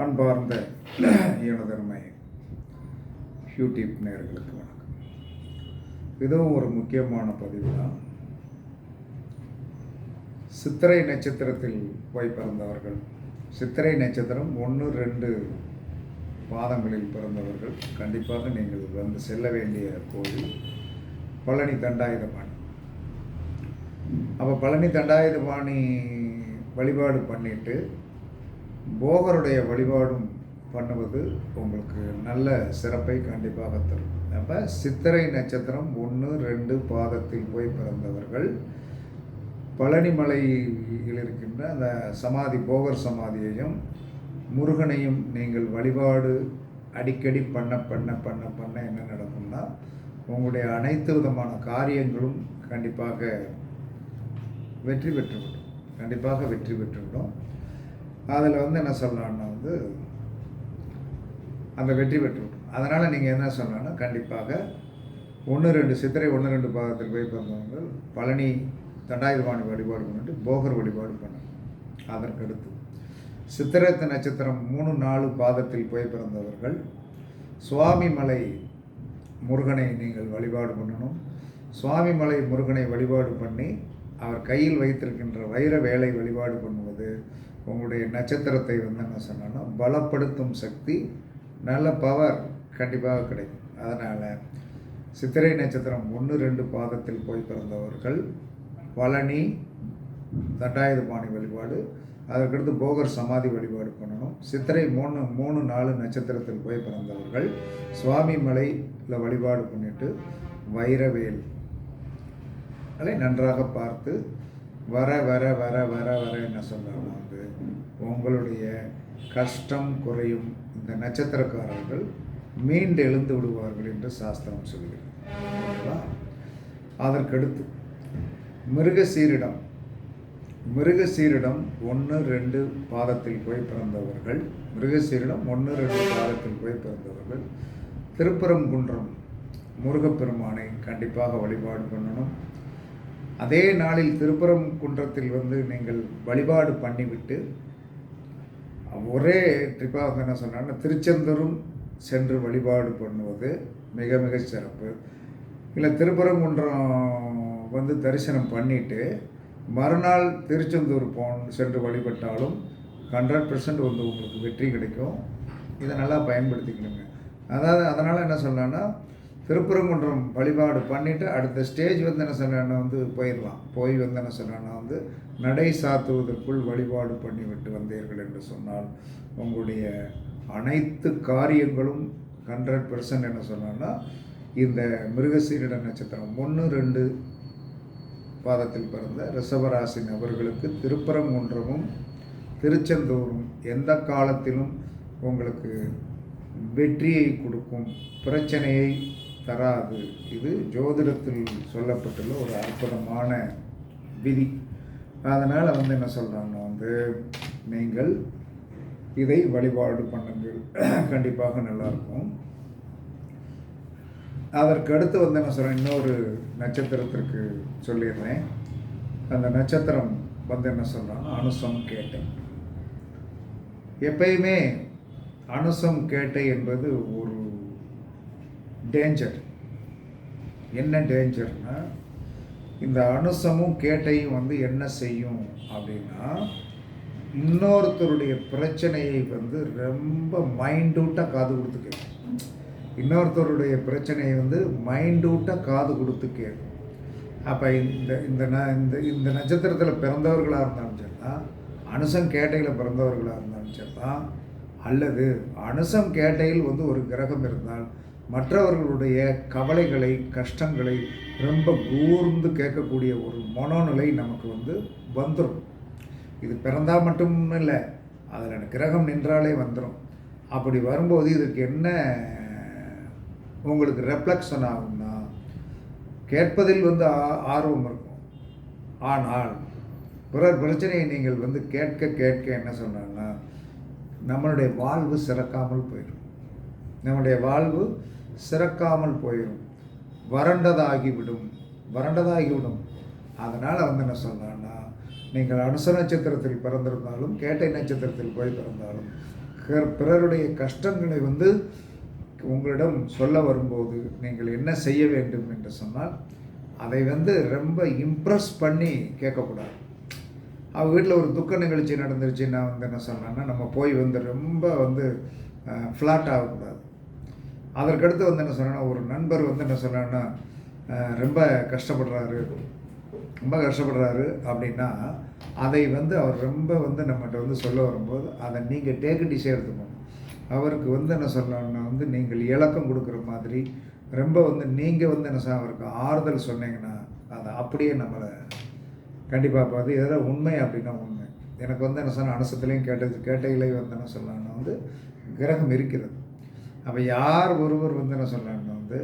அன்பார்ந்த எனதருமை யூடியூப் நேர்களுக்கு வணக்கம். இதுவும் ஒரு முக்கியமான பதிவு தான் சித்திரை நட்சத்திரத்தில் போய் பிறந்தவர்கள் சித்திரை நட்சத்திரம் ஒன்று ரெண்டு பாதங்களில் பிறந்தவர்கள் கண்டிப்பாக நீங்கள் வந்து செல்ல வேண்டிய கோவில் பழனி தண்டாயுதபாணி. அப்போ பழனி தண்டாயுதபாணி வழிபாடு பண்ணிட்டு போகருடைய வழிபாடும் பண்ணுவது உங்களுக்கு நல்ல சிறப்பை கண்டிப்பாக தரும். அப்போ சித்திரை நட்சத்திரம் ஒன்று ரெண்டு பாதத்தில் போய் பிறந்தவர்கள். பழனிமலையில் இருக்கின்ற அந்த சமாதி போகர் சமாதியையும் முருகனையும் நீங்கள் வழிபாடு அடிக்கடி பண்ண பண்ண பண்ண பண்ண என்ன நடக்கும்னா உங்களுடைய அனைத்து விதமான காரியங்களும் கண்டிப்பாக வெற்றி பெற்றுவிடும். கண்டிப்பாக வெற்றி பெற்றுவிடும். அதில் வந்து என்ன சொல்லலாம்னா வந்து அந்த வெற்றி பெற்றுவிடும் அதனால் நீங்கள் என்ன சொல்லலாம்னா கண்டிப்பாக ஒன்று ரெண்டு சித்திரை ஒன்று ரெண்டு பாகத்தில் போய் பிறந்தவங்க பழனி தண்டாயுதபாணி வழிபாடு பண்ணிட்டு போகர் வழிபாடு பண்ணணும். அதற்கடுத்து சித்திரத்து நட்சத்திரம் மூணு நாலு பாதத்தில் போய் பிறந்தவர்கள் சுவாமி மலை முருகனை நீங்கள் வழிபாடு பண்ணணும். சுவாமி மலை முருகனை வழிபாடு பண்ணி அவர் கையில் வைத்திருக்கின்ற வைர வேலை வழிபாடு பண்ணுவது உங்களுடைய நட்சத்திரத்தை வந்து என்ன சொன்னோன்னா பலப்படுத்தும் சக்தி நல்ல பவர் கண்டிப்பாக கிடைக்கும். அதனால் சித்திரை நட்சத்திரம் ஒன்று ரெண்டு பாதத்தில் போய் பிறந்தவர்கள் பழனி தண்டாயுதபாணி வழிபாடு அதற்கடுத்து போகர் சமாதி வழிபாடு பண்ணணும். சித்திரை மூணு மூணு நாலு நட்சத்திரத்தில் போய் பிறந்தவர்கள் சுவாமி மலையில் வழிபாடு பண்ணிட்டு வைரவேல் அதை நன்றாக பார்த்து வர வர வர வர வர என்ன சொல்கிறாங்க வந்து உங்களுடைய கஷ்டம் குறையும் இந்த நட்சத்திரக்காரர்கள் மீண்டு எழுந்து விடுவார்கள் என்று சாஸ்திரம் சொல்கிறது. மிருக சீரிடம் மிருக சீரிடம் ஒன்று ரெண்டு பாதத்தில் போய் பிறந்தவர்கள். மிருகசீரிடம் ஒன்று ரெண்டு பாதத்தில் போய் பிறந்தவர்கள். திருப்பரங்குன்றம் முருகப்பெருமானை கண்டிப்பாக வழிபாடு பண்ணணும். அதே நாளில் திருப்பரங்குன்றத்தில் வந்து நீங்கள் வழிபாடு பண்ணிவிட்டு ஒரே ட்ரிப்பாக வந்து என்ன சொன்னாங்கன்னா திருச்செந்தூரும் சென்று வழிபாடு பண்ணுவது மிக மிக சிறப்பு. இல்லை திருப்பரங்குன்றம் வந்து தரிசனம் பண்ணிவிட்டு மறுநாள் திருச்செந்தூர் போன் சென்று வழிபட்டாலும் ஹண்ட்ரட் பர்சன்ட் வந்து உங்களுக்கு வெற்றி கிடைக்கும். இதை நல்லா பயன்படுத்திக்கணுங்க. அதாவது அதனால் என்ன சொல்லலான்னா திருப்பரங்குன்றம் வழிபாடு பண்ணிவிட்டு அடுத்த ஸ்டேஜ் வந்து என்ன சொல்கிறேன்னா வந்து போயிடலாம். போய் வந்து என்ன வந்து நடை சாத்துவதற்குள் வழிபாடு பண்ணிவிட்டு வந்தீர்கள் என்று சொன்னால் உங்களுடைய அனைத்து காரியங்களும் ஹண்ட்ரட் பர்சன்ட் என்ன சொன்னான்னா இந்த மிருகசீரிட நட்சத்திரம் ஒன்று ரெண்டு பாதத்தில் பிறந்த ரிஷபராசி நபர்களுக்கு திருப்பரங்குன்றமும் திருச்செந்தூரும் எந்த காலத்திலும் உங்களுக்கு வெற்றியை கொடுக்கும் பிரச்சனையை தராது. இது ஜோதிடத்தில் சொல்லப்பட்டுள்ள ஒரு அற்புதமான விதி. அதனால் வந்து என்ன சொல்கிறாங்கன்னா வந்து நீங்கள் இதை வழிபாடு பண்ணுங்கள். கண்டிப்பாக நல்லாயிருக்கும். அதற்கு அடுத்து வந்து என்ன சொல்கிறேன் இன்னொரு நட்சத்திரத்திற்கு சொல்லிடுறேன். அந்த நட்சத்திரம் வந்து என்ன சொல்கிறாங்க அனுசம் கேட்டை. எப்பயுமே அனுசம் கேட்டை என்பது ஒரு டேஞ்சர் என்ன டேஞ்சர்னா இந்த அனுசமும் கேட்டையும் வந்து என்ன செய்யும் அப்படின்னா இன்னொருத்தருடைய பிரச்சனையை வந்து ரொம்ப மைண்டூட்டாக காது கொடுத்து கேட்கும் இன்னொருத்தருடைய பிரச்சனையை வந்து மைண்டூட்டாக காது கொடுத்து கேட்கும் அப்போ இந்த இந்த ந இந்த இந்த நட்சத்திரத்தில் பிறந்தவர்களாக இருந்தாலும் சரிதான் அனுசம் கேட்டையில் பிறந்தவர்களாக இருந்தாலும் சரிதான் அல்லது அனுசம் கேட்டையில் வந்து ஒரு கிரகம் இருந்தால் மற்றவர்களுடைய கவலைகளை கஷ்டங்களை ரொம்ப கூர்ந்து கேட்கக்கூடிய ஒரு மனோநிலை நமக்கு வந்து வந்துடும் இது பிறந்தால் மட்டும் இல்லை அதில் கிரகம் நின்றாலே வந்துடும் அப்படி வரும்போது இதுக்கு என்ன உங்களுக்கு ரெஃப்ளெக்ஷன் ஆகும்னா கேட்பதில் வந்து ஆ- ஆர்வம் இருக்கும். ஆனால் பிறர் பிரச்சனையை நீங்கள் வந்து கேட்க கேட்க என்ன சொன்னாங்கன்னா நம்மளுடைய வாழ்வு சிறக்காமல் போயிடும். நம்முடைய வாழ்வு சிறக்காமல் போயிடும். வறண்டதாகிவிடும். வறண்டதாகிவிடும். அதனால் வந்து என்ன சொல்லலான்னா நீங்கள் அனுச நட்சத்திரத்தில் பிறந்திருந்தாலும் கேட்டை நட்சத்திரத்தில் போய் பிறந்தாலும் பிறருடைய கஷ்டங்களை வந்து உங்களிடம் சொல்ல வரும்போது நீங்கள் என்ன செய்ய வேண்டும் என்று சொன்னால் அதை வந்து ரொம்ப இம்ப்ரெஸ் பண்ணி கேட்கக்கூடாது. அவங்க வீட்டில் ஒரு துக்க நிகழ்ச்சி நடந்துருச்சுன்னா வந்து என்ன சொன்னேன்னா நம்ம போய் வந்து ரொம்ப வந்து ஃப்ளாட் ஆகக்கூடாது. அதற்கடுத்து வந்து என்ன சொன்னேன்னா ஒரு நண்பர் வந்து என்ன சொன்னேன்னா ரொம்ப கஷ்டப்படுறாரு ரொம்ப கஷ்டப்படுறாரு அப்படின்னா அதை வந்து அவர் ரொம்ப வந்து நம்மகிட்ட வந்து சொல்ல வரும்போது அதை நீங்கள் டேக்கு டிஷே எடுத்துக்கணும் அவருக்கு வந்து என்ன சொல்லணும்னா வந்து நீங்கள் இலக்கம் கொடுக்குற மாதிரி ரொம்ப வந்து நீங்கள் வந்து என்ன சார் அவருக்கு ஆறுதல் சொன்னீங்கன்னா அதை அப்படியே நம்மளை கண்டிப்பாக பார்த்து எதாவது உண்மை அப்படின்னா உண்மை. எனக்கு வந்து என்ன சொன்னால் அனுசத்துலேயும் கேட்டது கேட்டையிலையும் வந்து என்ன சொல்லணும்னா வந்து கிரகம் இருக்கிறது. அப்போ யார் ஒருவர் வந்து என்ன சொல்கிறாங்க வந்து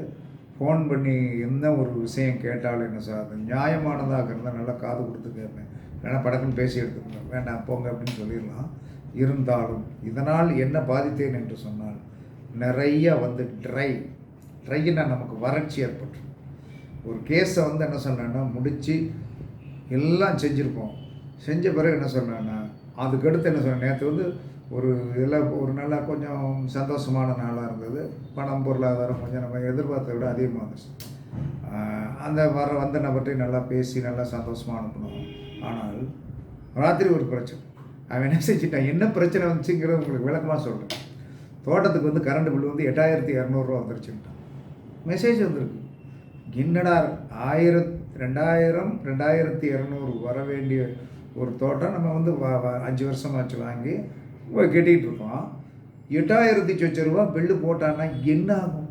ஃபோன் பண்ணி என்ன ஒரு விஷயம் கேட்டாலும் என்ன சார் அது நியாயமானதாக இருந்தால் நல்லா காது கொடுத்து கேட்பேன் வேணால் படக்குன்னு பேசி எடுத்துக்கணும் வேண்டாம் போங்க அப்படின்னு சொல்லிடலாம். இருந்தாலும் இதனால் என்ன பாதித்தேன் என்று சொன்னால் நிறைய வந்து ட்ரை ட்ரைனா நமக்கு வறட்சி ஏற்பட்டு ஒரு கேஸை வந்து என்ன சொன்னேன்னா முடித்து எல்லாம் செஞ்சுருப்போம். செஞ்ச பிறகு என்ன சொன்னேன்னா அதுக்கடுத்து என்ன சொன்னேன் நேற்று வந்து ஒரு இதில் ஒரு நல்ல கொஞ்சம் சந்தோஷமான நாளாக இருந்தது. பணம் பொருளாதாரம் கொஞ்சம் நம்ம எதிர்பார்த்த விட அதிகமாக இருந்துச்சு. அந்த வர வந்த நபர்கிட்ட நல்லா பேசி நல்லா சந்தோஷமாக அனுப்பணும் ஆனால் ராத்திரி ஒரு பிரச்சனை. அவன் என்ன செஞ்சிட்டான்? என்ன பிரச்சனை வந்துச்சுங்கிறத உங்களுக்கு விளக்கமாக சொல்கிறேன் தோட்டத்துக்கு வந்து கரண்ட் பில் வந்து எட்டாயிரத்தி இரநூறுவா வந்துருச்சுன்ட்டான். மெசேஜ் வந்திருக்கு. என்னடா ஆயிரத் ரெண்டாயிரம் ரெண்டாயிரத்தி இரநூறு வர வேண்டிய ஒரு தோட்டம் நம்ம வந்து வ- வ- அஞ்சு வருஷமாச்சு வாங்கி போய் கட்டிகிட்டு இருக்கோம் எட்டாயிரத்தி சொச்ச ரூபா பில்லு போட்டான்னா என்ன ஆகும்?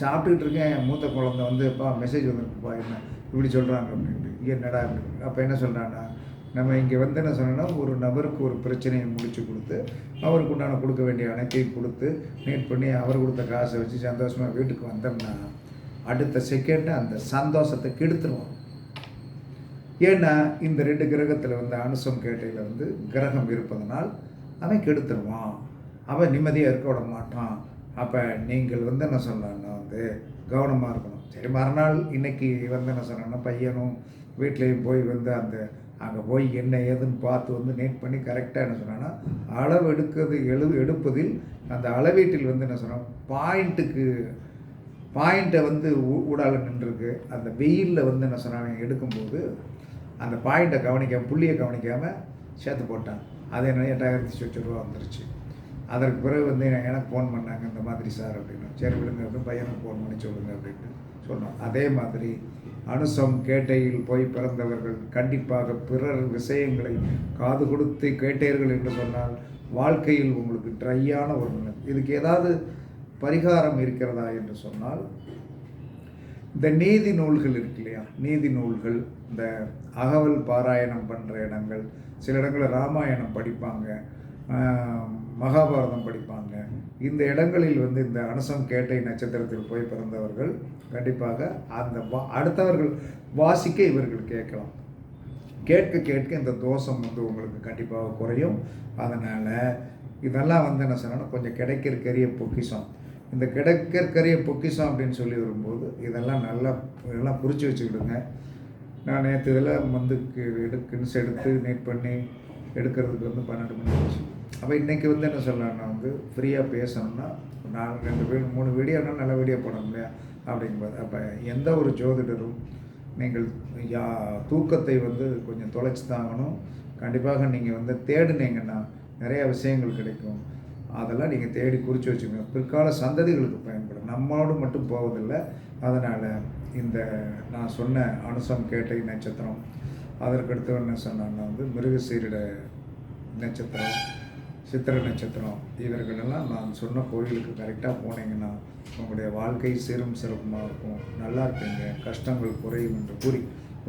சாப்பிட்டுக்கிட்டு இருக்கேன் என் மூத்த குழந்தை வந்து இப்போ மெசேஜ் வந்துருக்குப்பா என்ன இப்படி சொல்கிறாங்க அப்படின்ட்டு. என்னடா அப்படின்னு அப்போ என்ன சொல்கிறான்னா நம்ம இங்கே வந்து என்ன சொன்னோன்னா ஒரு நபருக்கு ஒரு பிரச்சனையை முடிச்சு கொடுத்து அவருக்கு உண்டான கொடுக்க வேண்டிய அனைத்தையும் கொடுத்து மீட் பண்ணி அவர் கொடுத்த காசை வச்சு சந்தோஷமாக வீட்டுக்கு வந்தோம்னா அடுத்த செகண்டு அந்த சந்தோஷத்தை கெடுத்துருவோம். ஏன்னா இந்த ரெண்டு கிரகத்தில் வந்து அனுசம் கேட்டையில் வந்து கிரகம் இருப்பதனால் அவன் கெடுத்துருவான். அவன் நிம்மதியாக இருக்க விட மாட்டான். அப்போ நீங்கள் வந்து என்ன சொல்லலாம்னா வந்து கவனமாக இருக்கணும். சரி மறுநாள் இன்னைக்கு வந்து என்ன சொன்னேன்னா பையனும் வீட்லேயும் போய் வந்து அந்த அங்கே போய் என்ன ஏதுன்னு பார்த்து வந்து நேட் பண்ணி கரெக்டாக என்ன சொன்னான்னா அளவு எடுக்கிறது எழு எடுப்பதில் அந்த அளவீட்டில் வந்து என்ன சொன்னால் பாயிண்ட்டுக்கு பாயிண்ட்டை வந்து ஊ- ஊடால நின்றுருக்கு. அந்த வெயிலில் வந்து என்ன சொன்னாங்க எடுக்கும்போது அந்த பாயிண்ட்டை கவனிக்காமல் புள்ளியை கவனிக்காமல் சேர்த்து போட்டான். அது என்ன எட்டாயிரத்தி சொச்ச ரூபா வந்துருச்சு. அதற்கு பிறகு வந்து எனக்கு ஃபோன் பண்ணாங்க இந்த மாதிரி சார் அப்படின்னு. சரி விடுங்க அப்படின்னு பையனுக்கு ஃபோன் பண்ணி சொல்லுங்க அப்படின்ட்டு சொன்னோம். அதே மாதிரி அனுசம் கேட்டையில் போய் பிறந்தவர்கள் கண்டிப்பாக பிறர் விஷயங்களை காது கொடுத்து கேட்டீர்கள் என்று சொன்னால் வாழ்க்கையில் உங்களுக்கு ட்ரையான ஒரு இதுக்கு ஏதாவது பரிகாரம் இருக்கிறதா என்று சொன்னால் இந்த நீதி நூல்கள் இருக்கு இல்லையா? நீதி நூல்கள் இந்த அகவல் பாராயணம் பண்ணுற இடங்கள் சில இடங்களில் ராமாயணம் படிப்பாங்க மகாபாரதம் படிப்பாங்க. இந்த இடங்களில் வந்து இந்த அனுசம் கேட்டை நட்சத்திரத்தில் போய் பிறந்தவர்கள் கண்டிப்பாக அந்த வா- அடுத்தவர்கள் வாசிக்க இவர்கள் கேட்கலாம். கேட்க கேட்க இந்த தோஷம் வந்து உங்களுக்கு கண்டிப்பாக குறையும். அதனால் இதெல்லாம் வந்து என்ன சொன்னால் கொஞ்சம் கிடைக்கிறக்கரிய பொக்கிஷம். இந்த கிடக்கற்கரையை பொக்கிஷம் அப்படின்னு சொல்லி வரும்போது இதெல்லாம் நல்லா இதெல்லாம் புரிச்சு வச்சுக்கிடுங்க. நான் நேற்று இதெல்லாம் வந்து எடுக்குன்னு எடுத்து நெட் பண்ணி எடுக்கிறதுக்கு வந்து பன்னெண்டு மணி ஆச்சு. அப்போ இன்றைக்கி வந்து என்ன சொல்லலாம்னா வந்து ஃப்ரீயாக பேசணும்னா நான் ரெண்டு வீடு மூணு வீடியோனா நல்ல வீடியோ போடணும் இல்லையா? அப்படிங்கும்போது அப்போ எந்த ஒரு ஜோதிடரும் நீங்கள் யா தூக்கத்தை வந்து கொஞ்சம் தொலைச்சி தாங்கணும் கண்டிப்பாக நீங்கள் வந்து தேடுனீங்கன்னா நிறைய விஷயங்கள் கிடைக்கும். அதெல்லாம் நீங்கள் தேடி குறித்து வச்சுக்கோங்க பிற்கால சந்ததிகளுக்கு பயன்படும். நம்மளோடு மட்டும் போவதில்லை. அதனால் இந்த நான் சொன்ன அனுசம் கேட்டை நட்சத்திரம் அதற்கடுத்து என்ன சொன்னான்னா வந்து மிருகசீரிட நட்சத்திரம் சித்திரை நட்சத்திரம் இவர்களெல்லாம் நான் சொன்ன கோயிலுக்கு கரெக்டாக போனீங்கன்னா உங்களுடைய வாழ்க்கை சீரும் சிறப்புமாக இருக்கும். நல்லா இருப்பீங்க. கஷ்டங்கள் குறையும் என்று கூறி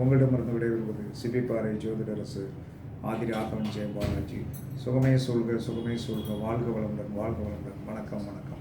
உங்களிடமிருந்து விடைபெறுவது சிபிப்பாறை ஜோதிடரசு ஆதிரி ஆகவன் ஜெய பாலாஜி சுகமே சொல்க சுகமே சொல்க வாழ்க வளமுடன் வாழ்க வளமுடன். வணக்கம் வணக்கம்.